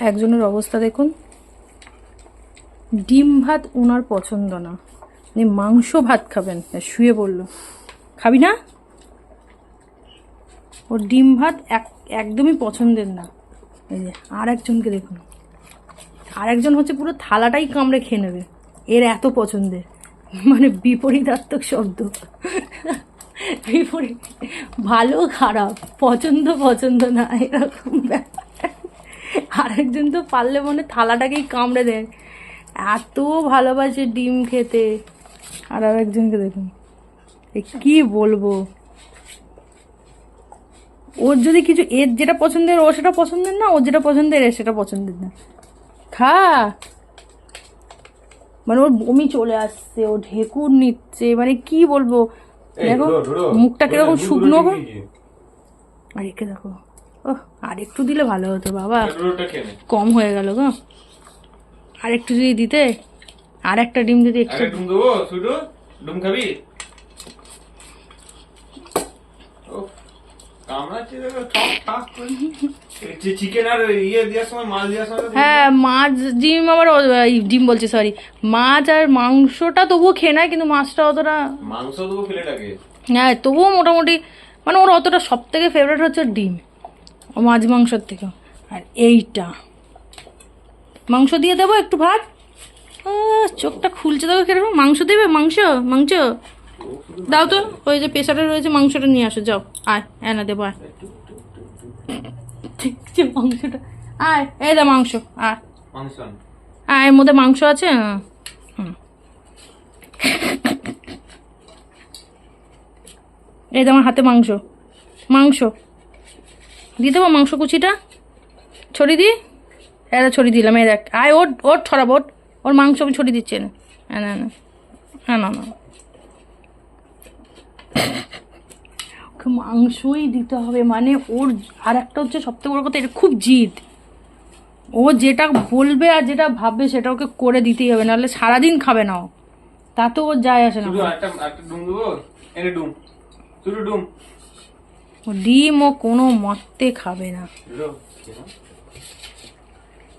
একজনের অবস্থা দেখুন। ডিম ভাত ওনার পছন্দ না। উনি মাংস ভাত খাবেন শুয়ে পড়ল। খাবি না? ওর ডিম ভাত এক, একদমই পছন্দের না। এই যে আর একজনকে দেখুন। আর একজন হচ্ছে পুরো থালাটাই কামড়ে খেয়ে নেবে। এর এত পছন্দের। মানে বিপরীতাত্মক শব্দ। বিপরীত ভালো খারাপ, পছন্দ পছন্দ না, এরকম ব্যাপার। আরেকজন তো পারলে মনে থালাটাকেই কামড়ে দেয়। এত ভালোবাসে ডিম খেতে। আর আরেকজনকে দেখুন। এ কি বলব? ওর যদি কিছু এর যেটা পছন্দের ও সেটা পছন্দের না ওর যেটা পছন্দের এর সেটা পছন্দের না। খা। মানে ওর বমি চলে আসছে ও ঢেকুর নিচ্ছে মানে কি বলব? দেখো মুখটা কীরকম শুকনো আর একে দেখো। ও আর একটু দিলে ভালো হতো বাবা। কম হয়ে গেল গো। আর একটু যদি দিতে আর একটা ডিম যদি এক্সট্রা ডুম দেবো শুধু ডুম খাবি? ইয়ে হ্যাঁ মাছ ডিম আবার ডিম বলছি সরি মাছ আর মাংসটা তবুও খেয়ে নেয় কিন্তু মাছটা অতটা মাংস হ্যাঁ তবুও মোটামুটি মানে ওর অতটা সব থেকে ফেভারিট হচ্ছে ডিম। মাছ মাংসর থেকে। আর এইটা। মাংস দিয়ে দেবো একটু ভাত? চোখটা খুলছে দেখো কীরকম? মাংস দেবে? মাংস? মাংস? দাও তো ওই যে প্রেশারে রয়েছে মাংসটা নিয়ে আসো যাও। আয় এনে দেবো আয়। দেখছি মাংসটা। আয় এই দা মাংস আয়। আয় এর মধ্যে মাংস আছে? হ্যাঁ। হুম। এই তোমার হাতে মাংস। মাংস। দিয়ে দেবো মাংস কুচিটা ছড়ি দি? এটা ছড়ি দিলাম, এই দেখ। আয় ওর ওর ছড়াবো ওর ওর মাংস আমি ছড়ি দিচ্ছি না হ্যাঁ না না। হ্যাঁ না না। ওকে মাংসই দিতে হবে মানে ওর আর একটা হচ্ছে সবথেকে বড় কথা, এটা খুব জিদ। ও যেটা বলবে আর যেটা ভাববে, সেটা ওকে করে দিতেই হবে, নাহলে সারাদিন খাবে না ও। তাতে ওর যায় আসে না। একটা ডুম দেবো? ডুম শুধু ডুম ডিম ও কোনো মতে খাবে না।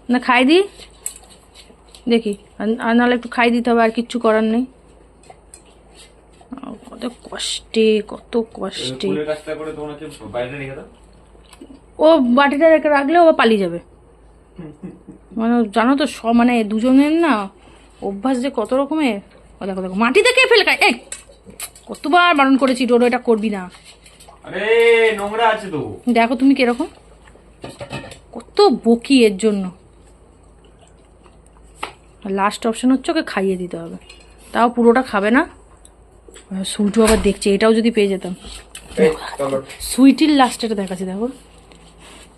না খাই দি। দেখি আর- নাহলে একটু খাই দিতে হবে আর কিচ্ছু করার নেই। কত কষ্টে কত কষ্টে। ও বাটিটা রেখে রাখলে ও পালিয়ে যাবে। মানে জানো তো সব মানে দুজনের না অভ্যাস যে কত রকমের। ও দেখো দেখো মাটিতে কে ফেলে খায়? এই কতবার বারণ করেছি ডোডো এটা করবি না। আরে নোংরা আছে তো। দেখো তুমি কীরকম। কত বকি এর জন্য। লাস্ট অপশন হচ্ছে ওকে খাইয়ে দিতে হবে। তাও পুরোটা খাবে না। সুইটু আবার দেখছে এটাও যদি পেয়ে যেতাম। সুইটির লাস্টেটা দেখাচ্ছে দেখো।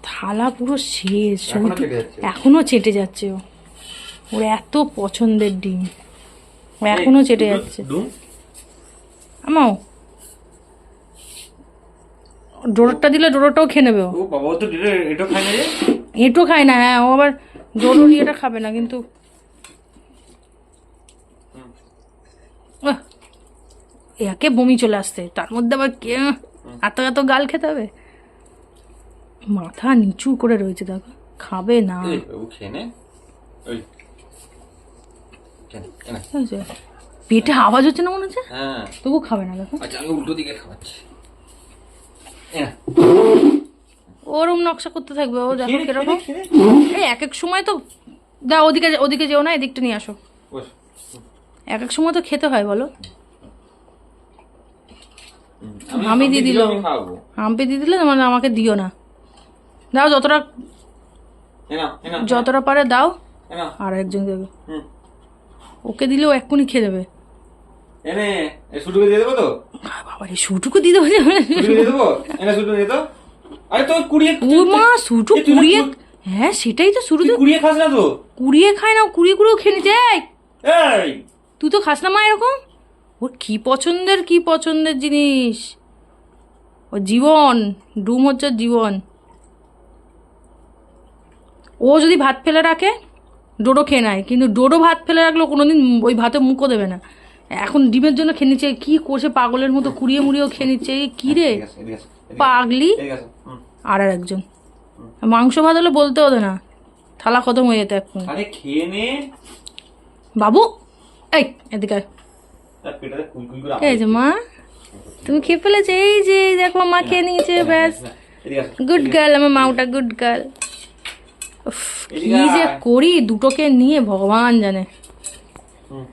থালা পুরো শেষ। সুইটু চেটে যাচ্ছে। এখনও চেটে যাচ্ছে ও। ওর এত পছন্দের ডিম। ও এখনও চেটে যাচ্ছে। আমাও ডোরটা দিলে ডোরটাও খেয়ে নেবে ও। বাবা তো এটা- এটা খায় না খায় না হ্যাঁ ও আবার ডোরো ইয়েটা খাবে না কিন্তু একে বমি চলে আসছে তার মধ্যে আবার কে এত এত গাল খেতে হবে? মাথা নিচু করে রয়েছে দেখো খাবে না? পেটে আওয়াজ হচ্ছে না মনে হচ্ছে? হ্যাঁ। তবু খাবে না দেখো। আচ্ছা উল্টো দিকে খাওয়াচ্ছি। ওরম নকশা করতে থাকবে ও দেখো কীরকম। এই এক এক সময় তো দা ওদিকে ওদিকে যেও না এদিকটা নিয়ে আসো। এক এক সময় তো খেতে হয় বলো। আমি দিয়ে। আমি হাম্পি দিয়ে দিলে মানে আমাকে দিও না। দাও যতটা যতটা পারে দাও আর একজন দেবে। ওকে দিলেও এক্ষুনি খেয়ে দেবে। এনে শুটুকে দিয়ে দেবো তো? বাবা রে সুটুকু দিয়ে দেবো? দেবো শুটু আরে তো কুড়িয়ে মা না কুড়িয়ে হ্যাঁ সেটাই তো শুরু কুড়িয়ে খাস না তো? কুড়িয়ে খায় না ও কুড়িয়ে কুড়িয়েও খেয়ে নিতে এই! তুই তো খাস না মা এরকম? ওর কি পছন্দের কি পছন্দের জিনিস? ও জীবন ডুম হচ্ছে জীবন। ও যদি ভাত ফেলে রাখে ডোডো খেয়ে নেয়। কিন্তু ডোডো ভাত ফেলে রাখলেও কোনোদিন ওই ভাতে মুখও দেবে না। এখন ডিমের জন্য খেয়ে নিচ্ছে কি করছে পাগলের মতো কুড়িয়ে মুড়িয়েও খেয়ে নিচ্ছে এই কি রে? পাগলি। আর আর একজন। মাংস ভাত হলে বলতে হতো না। থালা খতম হয়ে যেত এখন। আরে খেয়ে নে। বাবু এই এদিকে এই যে মা তুমি খেয়ে ফেলেছো? এই যে এই দেখো মা খেয়ে নিয়েছে ব্যাস। গুড গার্ল আমার মাউটা গুড গার্ল কি যে করি দুটোকে নিয়ে ভগবান জানে। হুম।